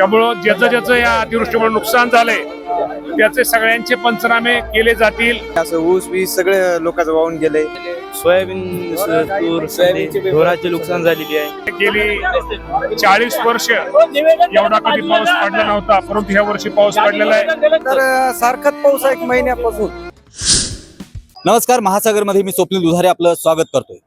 त्यामुळं ज्याचं ज्याचं या अतिवृष्टीमुळे नुकसान झालंय त्याचे सगळ्यांचे पंचनामे केले जातील. असं ऊस बीस सगळे लोकांचं वाहून गेले. सोयाबीन तूर सोयाबीनचे ढोराचे नुकसान झालेली आहे. गेली चाळीस वर्ष एवढा कधी पाऊस पडला नव्हता परंतु ह्या वर्षी पाऊस पडलेला आहे. तर सारखाच पाऊस आहे एक महिन्यापासून. नमस्कार महासागरमध्ये मी स्वप्नील दुधारे आपलं स्वागत करतोय.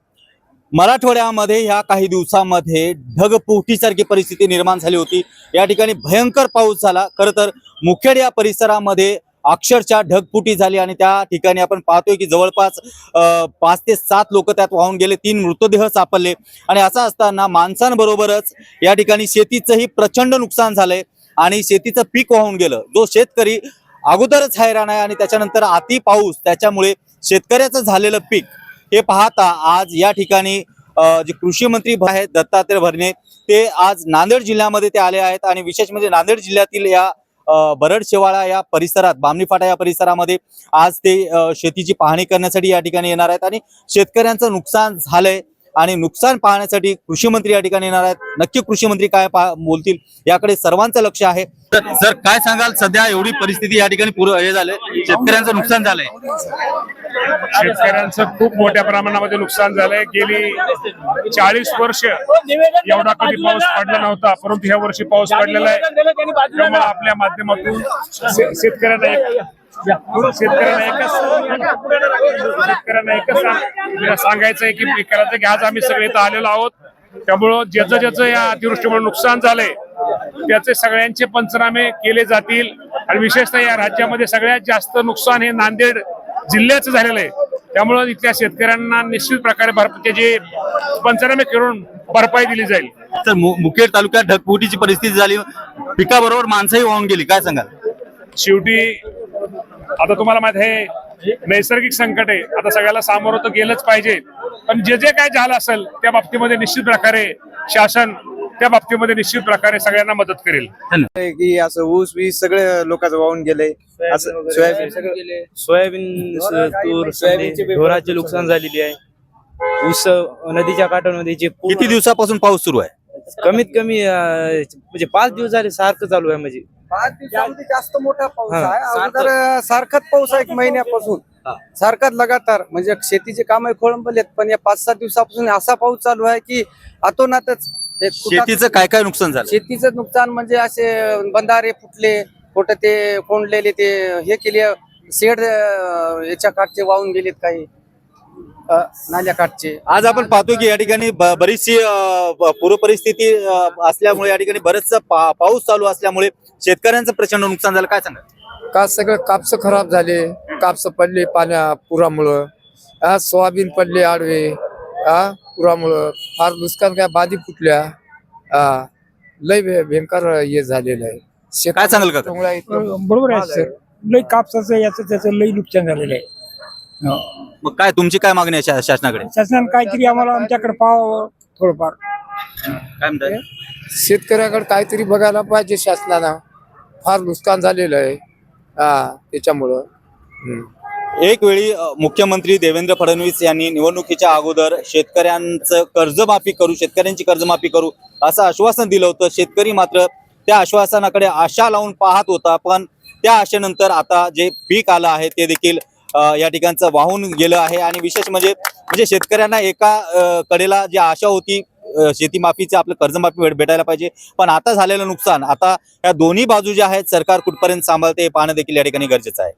मराठवाड्यामध्ये ह्या काही दिवसामध्ये ढगपोटीसारखी परिस्थिती निर्माण झाली होती. या ठिकाणी भयंकर पाऊस झाला. खरं तर मुखेड या परिसरामध्ये अक्षरशः ढगफुटी झाली आणि त्या ठिकाणी आपण पाहतोय की जवळपास अं, पाच ते सात लोक त्यात वाहून गेले. तीन मृतदेह सापडले. आणि असं असताना माणसांबरोबरच या ठिकाणी शेतीचंही प्रचंड नुकसान झालंय आणि शेतीचं पीक वाहून गेलं. जो शेतकरी अगोदरच हैराण आहे आणि त्याच्यानंतर अति पाऊस त्याच्यामुळे शेतकऱ्याचं झालेलं पीक हे पाहता आज या ठिकाणी जे कृषी मंत्री आहेत दत्तात्रय भरणे ते आज नांदेड जिल्ह्यामध्ये ते आले आहेत आणि विशेष म्हणजे नांदेड जिल्ह्यातील या बरड शेवाळा या परिसरात बामणी फाटा या परिसरामध्ये आज ते शेतीची पाहणी करण्यासाठी या ठिकाणी येणार आहेत आणि शेतकऱ्यांचं नुकसान झालंय. आणि नुकसान पाहण्यासाठी कृषी मंत्री या ठिकाणी येणार आहेत. नक्की कृषी मंत्री काय बोलतील याकडे सर्वांचं लक्ष आहे. सर काय सांगाल? सध्या एवढी परिस्थिती या ठिकाणी पूर हे झालंय. शेतकऱ्यांचं नुकसान झालंय. शेतकऱ्यांचं खूप मोठ्या प्रमाणामध्ये नुकसान झालंय. गेली चाळीस वर्ष एवढा कधी पाऊस पडला नव्हता परंतु ह्या वर्षी पाऊस पडलेला आहे. त्यामुळे आपल्या माध्यमातून शेतकऱ्यांना एक शेतकऱ्यांना एकच शेतकऱ्यांना एकच सांग- सांगायचं आहे की हे करायचं की आज आम्ही सगळे इथं आलेलो आहोत. त्यामुळं ज्याचं ज्याचं या अतिवृष्टीमुळे नुकसान झालंय त्याचे सगळ्यांचे पंचनामे केले जातील. आणि विशेषतः या राज्यामध्ये सगळ्यात जास्त नुकसान हे नांदेड जिल्ह्याचं झालेलं आहे. त्यामुळं इथल्या शेतकऱ्यांना निश्चित प्रकारे त्याची पंचनामे करून भरपाई दिली जाईल. तर मुखेड तालुक्यात ढगफुटीची परिस्थिती झाली. पिकाबरोबर माणसंही वाहून गेली. काय सांगाल? शेवटी आता तुम्हाला माहीत आहे नैसर्गिक संकट आहे. आता सगळ्याला सामोरं तर गेलंच पाहिजे. पण जे जे काय झालं असेल त्या बाबतीमध्ये निश्चित प्रकारे शासन त्या बाबतीमध्ये निश्चित प्रकारे सगळ्यांना मदत करेल. की असं ऊस बीस सगळे लोकांचं वाहून गेले. असं सोयाबीन सगळं सोयाबीन तूर सोयाबीनचे ढोराचे नुकसान झालेली आहे. ऊस नदीच्या काठामध्ये जे किती दिवसापासून पाऊस सुरू आहे? कमीत कमी म्हणजे पाच दिवस झाले सारखं चालू आहे म्हणजे. पाच दिवसामध्ये जास्त मोठा पाऊस हा, आहे. अगोदर सारखाच पाऊस आहे एक महिन्यापासून. हा. सारखाच लगातार म्हणजे शेतीचे काम खोळंबलेत पण या पाच सात दिवसापासून असा पाऊस चालू आहे की अतोनातच कुठं- शेतीचं काय काय नुकसान झालं? शेतीचं नुकसान म्हणजे असे बंधारे फुटले कुठं ते कोंडलेले ते हे केले शेड अं, याच्या काठचे वाहून गेलेत काही. अं, नाल्या काठचे आज आपण पाहतो की या ठिकाणी बरीचशी अ, ब- पूर परिस्थिती अ, असल्यामुळे या ठिकाणी बरेचसा पा- पाऊस चालू असल्यामुळे शेतकऱ्यांचं प्रचंड नुकसान झालं. काय सांगा का सगळं कापसं खराब झाले. कापसं पडले पाण्या पुरामुळं. हा सोयाबीन पडले आडवे. हा पुरामुळं. फार नुकसान काय? बाधी फुटल्या. हा लय भयंकर हे झालेलं आहे. शेतात काय सांगाल का? बरोबर आहे लई कापसाचं याचं त्याचं लई नुकसान झालेलं आहे. मग काय तुमची काय मागणी आहे शा- शासनाकडे? शासनानं काहीतरी आम्हाला आमच्याकडे पाहावं थोडंफार. काय म्हणताय शेतकऱ्याकडे काहीतरी बघायला पाहिजे शासनानं फार नुकसान झालेलं आहे. हा त्याच्यामुळं. हम्म. एक वेळी अ, मुख्यमंत्री देवेंद्र फडणवीस यांनी निवडणुकीच्या अगोदर शेतकऱ्यांचं कर्जमाफी करू शेतकऱ्यांची कर्जमाफी करू असं आश्वासन दिलं होतं. शेतकरी मात्र त्या आश्वासनाकडे आशा लावून पाहत होता. पण त्या आशेनंतर आता जे पीक आलं आहे ते देखील या ठिकाणचं वाहून गेलं आहे आणि विशेष म्हणजे म्हणजे शेतकऱ्यांना एका कडेला जी आशा होती अ, शेती माफीचं आपलं कर्जमाफी भेट- भेटायला पाहिजे. पण आता झालेलं नुकसान आता या दोन्ही बाजू ज्या आहेत सरकार कुठपर्यंत सांभाळते हे पाहणं देखील या ठिकाणी गरजेचं आहे.